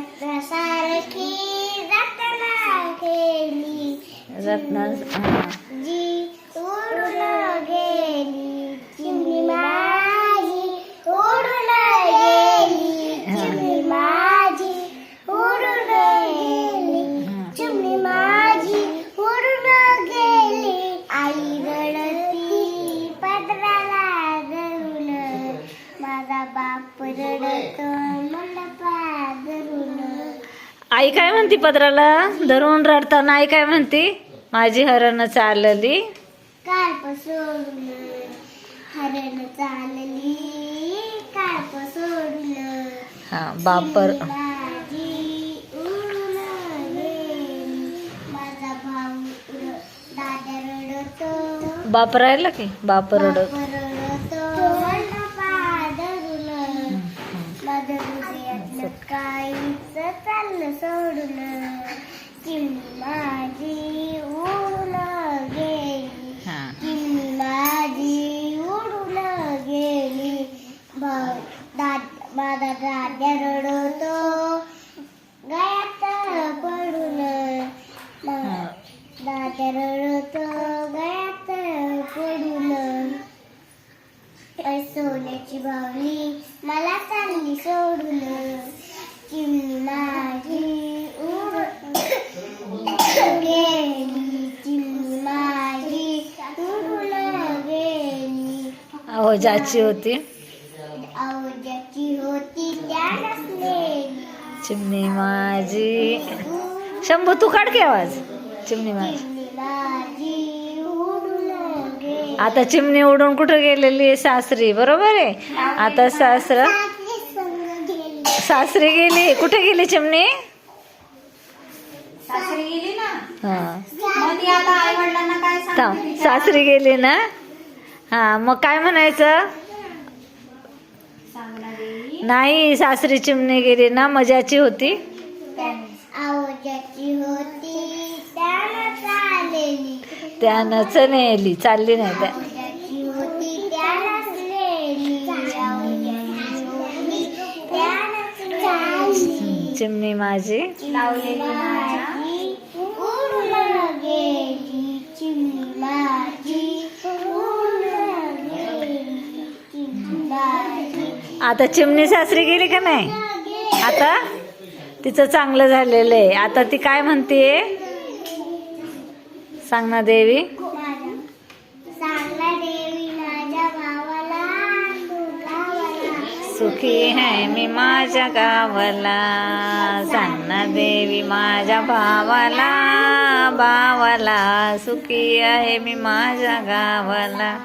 सारखी रत्ना गेली रत्ना. जी उडून गेली चिमणी माझी उडून गेली चिमणी माझी उडून गेली. चिमणी माझी उडून गेली आई रडती पदराला धरून माझा बाप रडतो मला पादरून आई काय म्हणती पत्राला धरून रडताना आई काय म्हणती? माझी हरण चालली. कार्प सोडून हरण चालली हा बापर बाप राहिला की? बाप रडतो मला पादरून माझं काहीच चाललं सोडून माझी उडून गेली. हा. माझी उडून गेली. भाऊ दाद माझा दाद्या रडतो. गयात पडून. दाद्या रडतो. गयात पडून. सोन्याची बावली मला चालली सोडून. चिमणी माझी उडून गेली चिमणी माझी उडून गेली अहो ज्याची होती. आवजाची होती त्या नसलेली चिमणी माझी. शंभू तू काढ की आवाज. चिमणी माझी. आता चिमणी उडून कुठं गेलेली आहे सासरी? बरोबर आहे. आता सासर सासरी गेली. कुठे गेली चिमणी? सासरी गेली ना? हा. मग ती आता आई वडिलांना काय थांब. सासरी गेली ना? हा मग काय म्हणायचं? सांगणारी नाही सासरी चिमणी गेली ना मजाची होती. आवजाची होती. त्यानं चाललेली त्यानंच नेली चालली नाही त्या. चिमणी माझी. आता चिमणी सासरी गेली का नाही? आता? तिचं चांगलं झालेलं आहे. आता ती काय म्हणते सांग ना देवी माझा सांगला देवी माझ्या भावाला गावाला सुखी आहे मी माझ्या गावाला. सान्ना देवी माझ्या भावाला. भावाला सुखी आहे मी माझ्या गावाला.